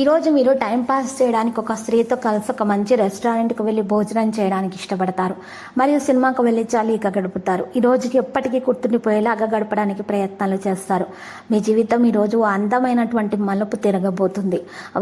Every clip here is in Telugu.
ఈరోజు మీరు టైం పాస్ చేయడానికి ఒక స్త్రీతో కలిసి ఒక మంచి రెస్టారెంట్కి వెళ్ళి భోజనం చేయడానికి ఇష్టపడతారు. మరియు సినిమాకు వెళ్ళి చాలీగా గడుపుతారు. ఈ రోజుకి ఎప్పటికీ గుర్తుండిపోయేలాగా గడపడానికి ప్రయత్నాలు చేస్తారు. మీ జీవితం ఈ రోజు అందమైనటువంటి మలుపు తిరగబోతుంది.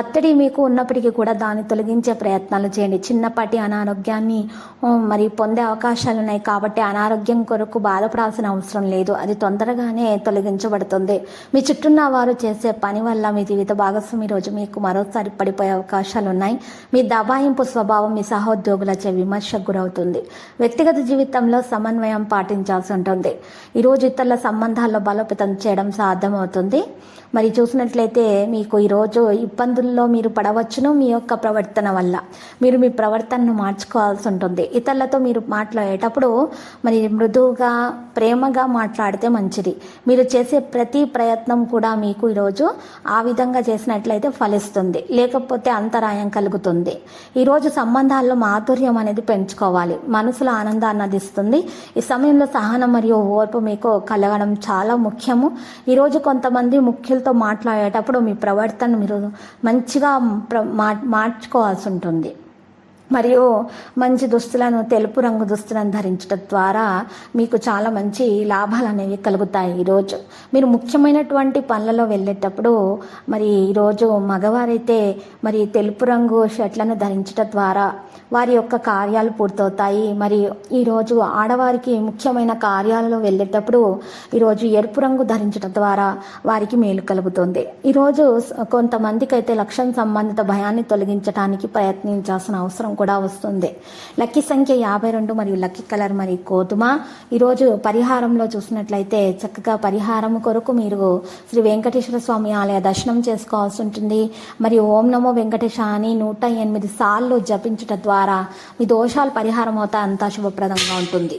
ఒత్తిడి మీకు ఉన్నప్పటికీ కూడా దాన్ని తొలగించే ప్రయత్నాలు చేయండి. చిన్నపాటి అనారోగ్యాన్ని మరి పొందే అవకాశాలు ఉన్నాయి కాబట్టి అనారోగ్యం కొరకు బాధపడాల్సిన అవసరం లేదు. అది తొందరగానే తొలగించబడుతుంది. మీ చుట్టూన్న వారు చేసే పని వల్ల మీ జీవిత భాగస్వామి రోజు మీకు మీకు మరోసారి పడిపోయే అవకాశాలు ఉన్నాయి మీ దబాయింపు స్వభావం మీ సహోద్యోగులచే విమర్శకు గురవుతుంది. వ్యక్తిగత జీవితంలో సమన్వయం పాటించాల్సి ఉంటుంది. ఈరోజు ఇతరుల సంబంధాల్లో బలోపేతం చేయడం సాధ్యమవుతుంది. మరి చూసినట్లయితే మీకు ఈరోజు ఇబ్బందుల్లో మీరు పడవచ్చును మీ యొక్క ప్రవర్తన వల్ల. మీరు మీ ప్రవర్తనను మార్చుకోవాల్సి ఉంటుంది. ఇతరులతో మీరు మాట్లాడేటప్పుడు మరి మృదువుగా ప్రేమగా మాట్లాడితే మంచిది. మీరు చేసే ప్రతి ప్రయత్నం కూడా మీకు ఈరోజు ఆ విధంగా చేసినట్లయితే ఫలిస్తుంది. లేకపోతే అంతరాయం కలుగుతుంది. ఈరోజు సంబంధాల్లో మాధుర్యం అనేది పెంచుకోవాలి. మనసులో ఆనందాన్ని అందిస్తుంది. ఈ సమయంలో సహనం మరియు ఓర్పు మీకు కలగడం చాలా ముఖ్యము. ఈరోజు కొంతమంది ముఖ్యులతో మాట్లాడేటప్పుడు మీ ప్రవర్తన మీరు మంచిగా ప్ర- మా- మార్చుకోవాల్సి ఉంటుంది. మరియు మంచి దుస్తులను తెలుపు రంగు దుస్తులను ధరించడం ద్వారా మీకు చాలా మంచి లాభాలు అనేవి కలుగుతాయి ఈరోజు మీరు ముఖ్యమైనటువంటి పనులలో వెళ్ళేటప్పుడు మరి ఈరోజు మగవారైతే మరి తెలుపు రంగు షర్ట్లను ధరించడం ద్వారా వారి యొక్క కార్యాలు పూర్తవుతాయి. మరి ఈరోజు ఆడవారికి ముఖ్యమైన కార్యాలలో వెళ్ళేటప్పుడు ఈరోజు ఎరుపు రంగు ధరించడం ద్వారా వారికి మేలు కలుగుతుంది. ఈరోజు కొంతమందికైతే కొంతమందికి అయితే లక్ష్యం సంబంధిత భయాన్ని తొలగించడానికి ప్రయత్నించాల్సిన అవసరం కూడా వస్తుంది. లక్కీ సంఖ్య యాభై రెండు మరియు లక్కీ కలర్ మరి గోధుమ. ఈరోజు పరిహారంలో చూసినట్లయితే చక్కగా పరిహారం కొరకు మీరు శ్రీ వెంకటేశ్వర స్వామి ఆలయ దర్శనం చేసుకోవాల్సి ఉంటుంది. మరియు ఓం నమో వెంకటేశ అని నూట ఎనిమిది సార్లు జపించటం ద్వారా మీ దోషాలు పరిహారం అవుతా అంతా శుభప్రదంగా ఉంటుంది.